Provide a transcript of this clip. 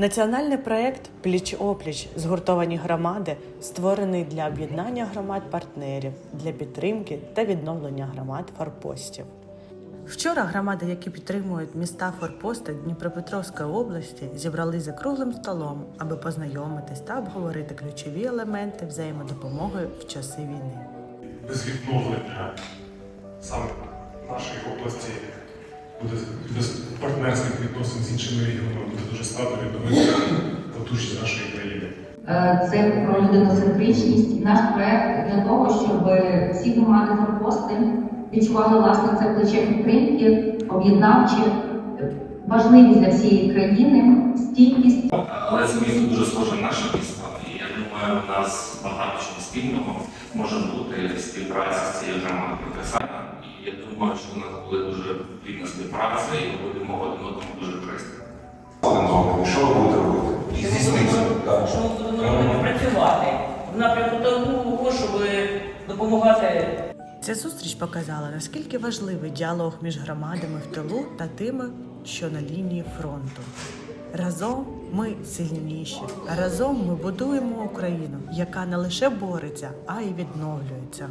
Національний проєкт Пліч-опліч згуртовані громади створений для об'єднання громад партнерів для підтримки та відновлення громад форпостів. Вчора громади, які підтримують міста форпости Дніпропетровської області, зібрались за круглим столом, аби познайомитись та обговорити ключові елементи взаємодопомоги в часи війни. без відновлення саме нашої області буде без партнерських відносин з іншими регіонами буде дуже складно відновити потужність нашої країни. Е, Це про людиноцентричність. І Наш проект для того, щоб всі громади форпости відчували власне це плече підтримки, об'єднавче, важливість для всієї країни, стійкість. Але це місто дуже схоже на наше місто, і я думаю, у нас багато чого спільного може бути співпраця з цією громадою думаю, що у нас буде дуже плідна співпраця, і ми будемо один одному дуже користі. один з одним. Що ви будете робити? І здійснити. Що ми будемо робити працювати в напрямку того, щоб допомагати Ця зустріч показала, наскільки важливий діалог між громадами в тилу та тими, що на лінії фронту. Разом ми сильніші. Разом ми будуємо Україну, яка не лише бореться, а й відновлюється.